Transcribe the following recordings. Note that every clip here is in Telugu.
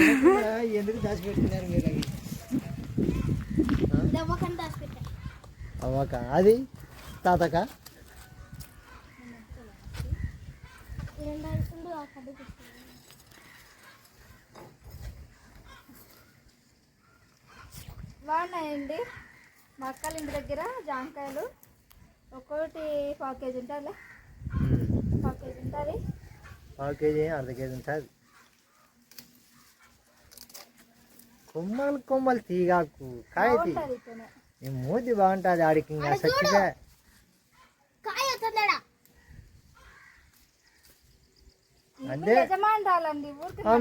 తినకుండా ఎందుకు దాచిపెట్టుకున్నారు మీరు అవి? దవ్వకండి దాచిపెట్టా అవ్వక అది తాతక? బాగున్నాయండి. మా అక్కల ఇంటి దగ్గర జామకాయలు. ఒక్కొక్కటి పావు కేజీ ఉంటుంది పావు కేజీ ఉంటుంది పావు కేజీ అర్ధ కేజీ ఉంటుంది కొమ్మలు కొమ్మలు తీగాకు. కాయ తీ. ఈ మూతి బాగుంటుంది ఆడికి ఇంకా సచ్చిగా.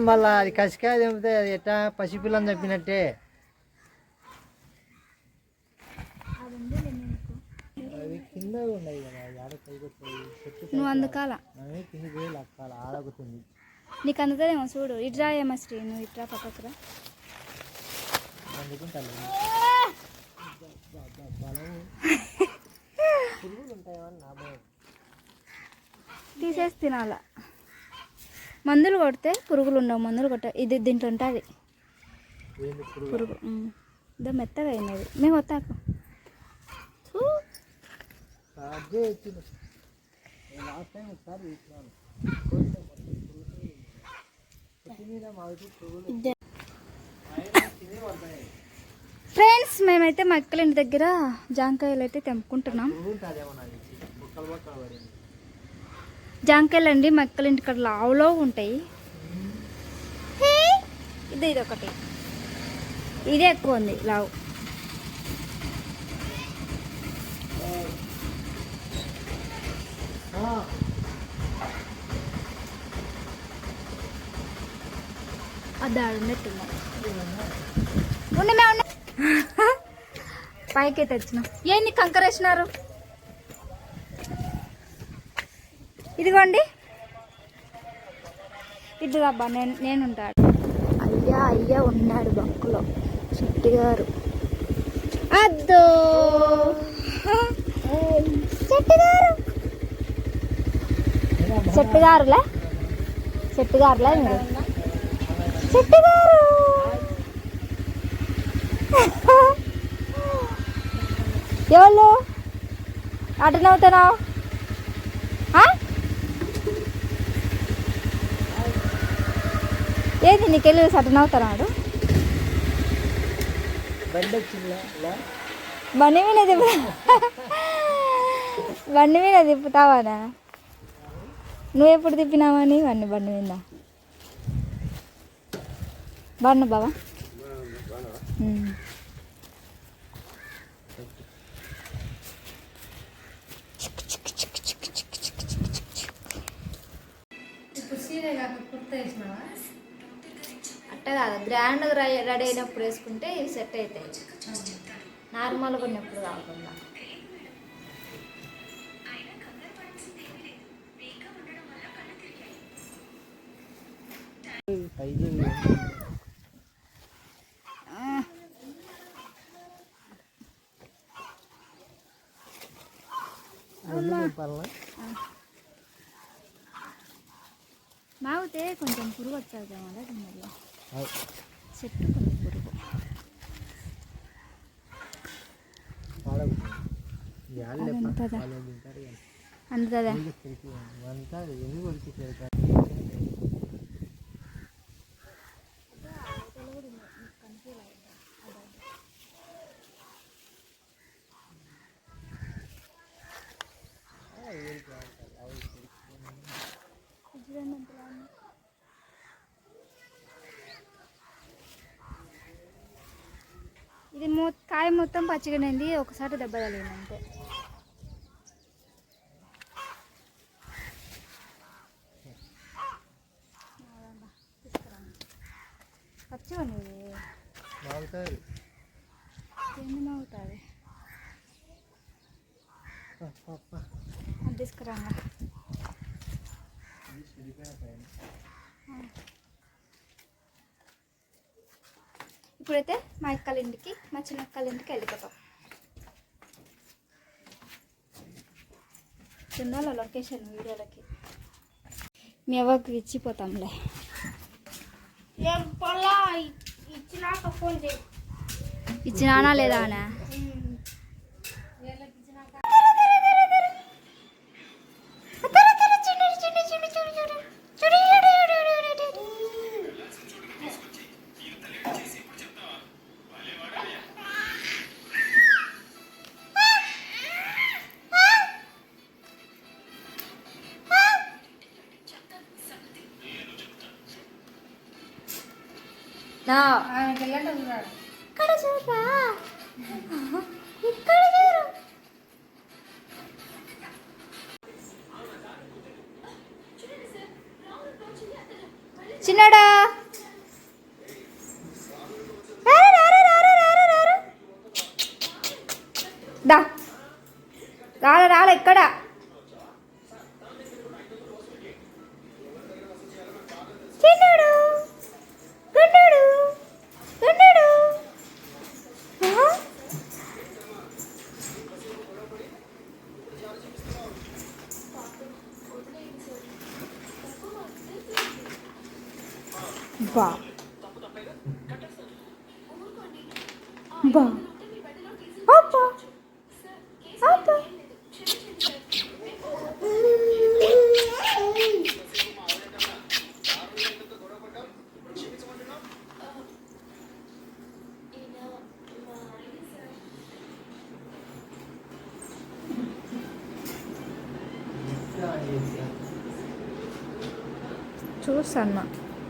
మళ్ళా అది కసికాయ తెంపితే అది ఎట్టా పసిపిల్లని చెప్పినట్టే. అవి కింద ఉన్నాయి కదా ఆడ నువ్వు అందుకాల. కింద పోయి లక్కాలి ఆడగుతుంది నీకు అందుతుందేమో చూడు ఇట్రా ఏమో శ్రీ నువ్వు ఇట్రా పక్కకురా అందుకుంటాను పురుగులు ఉంటాయని నా భయం తీసేసి తినాల? మందులు కొడితే పురుగులు ఉండవు మందులు కొట్ట ఇది దీంట్లో ఉంటుంది పురుగు ఇదో మెత్తగా అయినది. మేము వస్తాకు ఇద్దరు వచ్చింది నేను లాస్ట్ టైం ఒకసారి తీసుకున్నాను చెట్టు మీద మామిడి పురుగులు తిని పడతాయి ఫ్రెండ్స్ మేమైతే మా అక్కల ఇంటి దగ్గర జాంకాయలు అయితే తెంపుకుంటున్నాం. జాంకాయలు అండి మా అక్కల ఇంటి కడ లావులో ఉంటాయి. ఇది ఇది ఒకటి ఇదే ఎక్కువ ఉంది లావు. అది ఉండమే ఉన్నా పైకి తెచ్చిన. ఏంది కంకరేసినారు ఇదిగోండి. ఇదిగో అబ్బా నేను నేను ఉంటాడు అయ్యా అయ్యా ఉన్నాడు బంకులో చెట్టు గారు. అద్దో. చెట్టు గారు. చెట్టు గారులే. చెట్టు గారులే చెట్టు గారు. ఎవరు అటు నవ్వుతున్నావు? ఏది నీకు వెళ్ళి అటు నవ్వుతున్నాడు. బండి మీద తిప్పు బండి మీద తిప్పుతావానా? నువ్వు ఎప్పుడు తిప్పినావని బండి బండి మీద? బాగున్నా బావా ఉమ్. అట్ట కాదు గ్రాండ్ రెడీ అయినప్పుడు వేసుకుంటే ఇవి సెట్ అవుతాయి నార్మల్గా ఉన్నప్పుడు కాకుండా సైజు కొంచెం పురుగు వచ్చేది అలా దీనిలో అవు. చెట్టు ఇది మొ కాయ మొత్తం పచ్చిగానేది ఒకసారి దెబ్బ తగిలింది అంతే. పచ్చిగా ఎన్ని అది తీసుకురాంగా ఇప్పుడైతే మా అక్కల ఇంటికి మా చిన్న అక్కల ఇంటికి వెళ్ళిపోతాం. చిన్న లొకేషన్ వీడియోలకి. అవ్వకి ఇచ్చిపోతాంలే ఇచ్చినాక ఫోన్ చేయి. ఇచ్చినానా లేదా అనా ఇక్కడ చూడరా ఇక్కడ చూడు. చిన్నడా. రాలే రాలే ఇక్కడ బా. బా. అబ్బా. అబ్బా.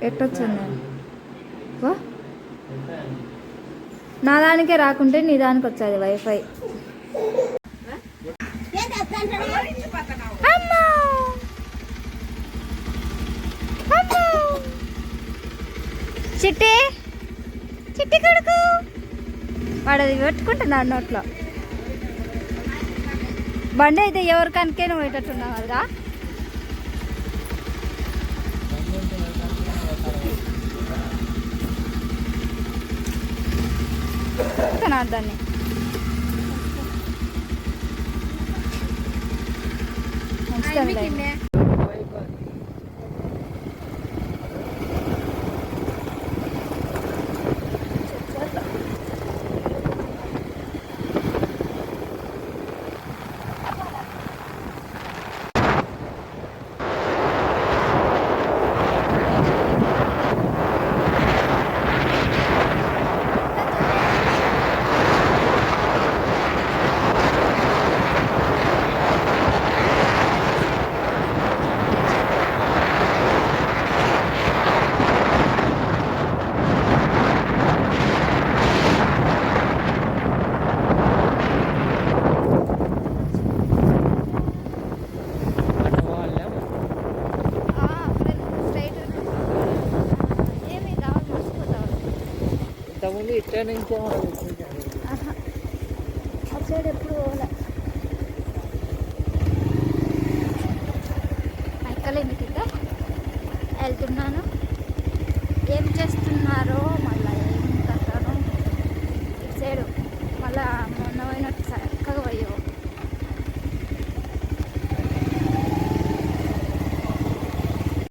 ఎట్టొచ్చింది వా? నా దానికే రాకుంటే నీ దానికి వచ్చేది వైఫై చిట్టి! చిట్టి కొడుకు! వాడు అది పెట్టుకుంటున్నాడు నోట్లో. బండి అయితే ఎవరికనికే నువ్వు పెట్టట్టున్నావు కదా? దాన్ని మంచిదండి ఇంతకుముందు ఇట్లా నుంచి ఆహా. అటు సైడ్ ఎప్పుడు పోలే ఎక్కలేని కింద వెళ్తున్నాను. ఏం చేస్తున్నారో మళ్ళీ ఏం కట్టాను ఇటు సైడు. మళ్ళా